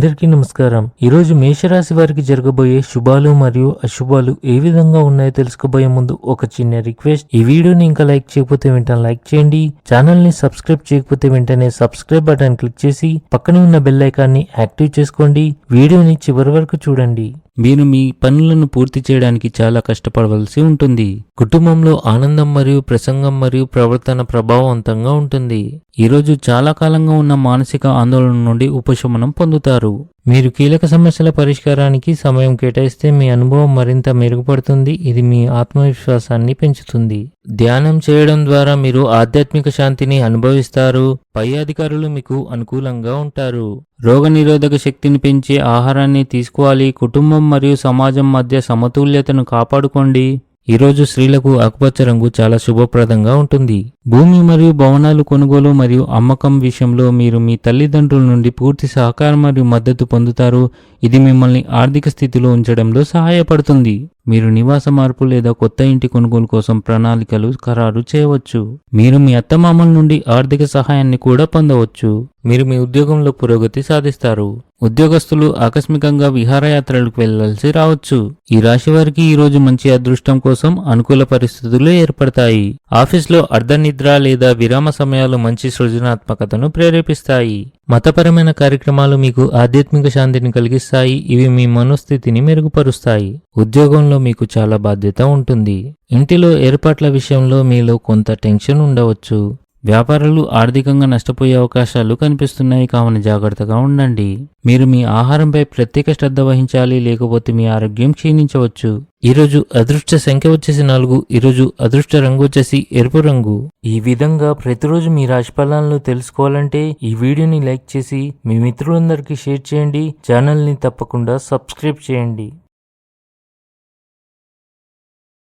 అందరికీ నమస్కారం. ఈరోజు మేషరాశి వారికి జరగబోయే శుభాలు మరియు అశుభాలు ఏ విధంగా ఉన్నాయో తెలుసుకోబోయే ముందు ఒక చిన్న రిక్వెస్ట్. ఈ వీడియోని ఇంకా లైక్ చేయకపోతే వెంటనే లైక్ చేయండి. ఛానల్ని సబ్స్క్రైబ్ చేయకపోతే వెంటనే సబ్స్క్రైబ్ బటన్ క్లిక్ చేసి పక్కనే ఉన్న బెల్ ఐకాన్ని యాక్టివ్ చేసుకోండి. వీడియోని చివరి వరకు చూడండి. మీరు మీ పనులను పూర్తి చేయడానికి చాలా కష్టపడవలసి ఉంటుంది. కుటుంబంలో ఆనందం మరియు ప్రసంగం మరియు ప్రవర్తన ప్రభావవంతంగా ఉంటుంది. ఈరోజు చాలా కాలంగా ఉన్న మానసిక ఆందోళన నుండి ఉపశమనం పొందుతారు. మీరు కీలక సమస్యల పరిష్కారానికి సమయం కేటాయిస్తే మీ అనుభవం మరింత మెరుగుపడుతుంది. ఇది మీ ఆత్మవిశ్వాసాన్ని పెంచుతుంది. ధ్యానం చేయడం ద్వారా మీరు ఆధ్యాత్మిక శాంతిని అనుభవిస్తారు. పై అధికారులు మీకు అనుకూలంగా ఉంటారు. రోగనిరోధక శక్తిని పెంచే ఆహారాన్ని తీసుకోవాలి. కుటుంబం మరియు సమాజం మధ్య సమతుల్యతను కాపాడుకోండి. ఈరోజు స్త్రీలకు ఆకుపచ్చ రంగు చాలా శుభప్రదంగా ఉంటుంది. భూమి మరియు భవనాలు కొనుగోలు మరియు అమ్మకం విషయంలో మీరు మీ తల్లిదండ్రుల నుండి పూర్తి సహకారం మరియు మద్దతు పొందుతారు. ఇది మిమ్మల్ని ఆర్థిక స్థితిలో ఉంచడంలో సహాయపడుతుంది. మీరు నివాస మార్పు లేదా కొత్త ఇంటి కొనుగోలు కోసం ప్రణాళికలు ఖరారు చేయవచ్చు. మీరు మీ అత్తమామల నుండి ఆర్థిక సహాయాన్ని కూడా పొందవచ్చు. మీరు మీ ఉద్యోగంలో పురోగతి సాధిస్తారు. ఉద్యోగస్తులు ఆకస్మికంగా విహారయాత్రలకు వెళ్ళాల్సి రావచ్చు. ఈ రాశి వారికి ఈ రోజు మంచి అదృష్టం కోసం అనుకూల పరిస్థితులు ఏర్పడతాయి. ఆఫీస్లో అర్ధనిద్ర లేదా విరామ సమయాలు మంచి సృజనాత్మకతను ప్రేరేపిస్తాయి. మతపరమైన కార్యక్రమాలు మీకు ఆధ్యాత్మిక శాంతిని కలిగిస్తాయి. ఇవి మీ మనోస్థితిని మెరుగుపరుస్తాయి. ఉద్యోగంలో మీకు చాలా బాధ్యత ఉంటుంది. ఇంటిలో ఏర్పాట్ల విషయంలో మీలో కొంత టెన్షన్ ఉండవచ్చు. వ్యాపారులు ఆర్థికంగా నష్టపోయే అవకాశాలు కనిపిస్తున్నాయి. కావున జాగ్రత్తగా ఉండండి. మీరు మీ ఆహారంపై ప్రత్యేక శ్రద్ధ వహించాలి లేకపోతే మీ ఆరోగ్యం క్షీణించవచ్చు. ఈరోజు అదృష్ట సంఖ్య వచ్చేసి నాలుగు ఈరోజు అదృష్ట రంగు వచ్చేసి ఎరుపు రంగు. ఈ విధంగా ప్రతిరోజు మీ రాశి ఫలాలను తెలుసుకోవాలంటే ఈ వీడియోని లైక్ చేసి మీ మిత్రులందరికీ షేర్ చేయండి. ఛానల్ని తప్పకుండా సబ్స్క్రైబ్ చేయండి.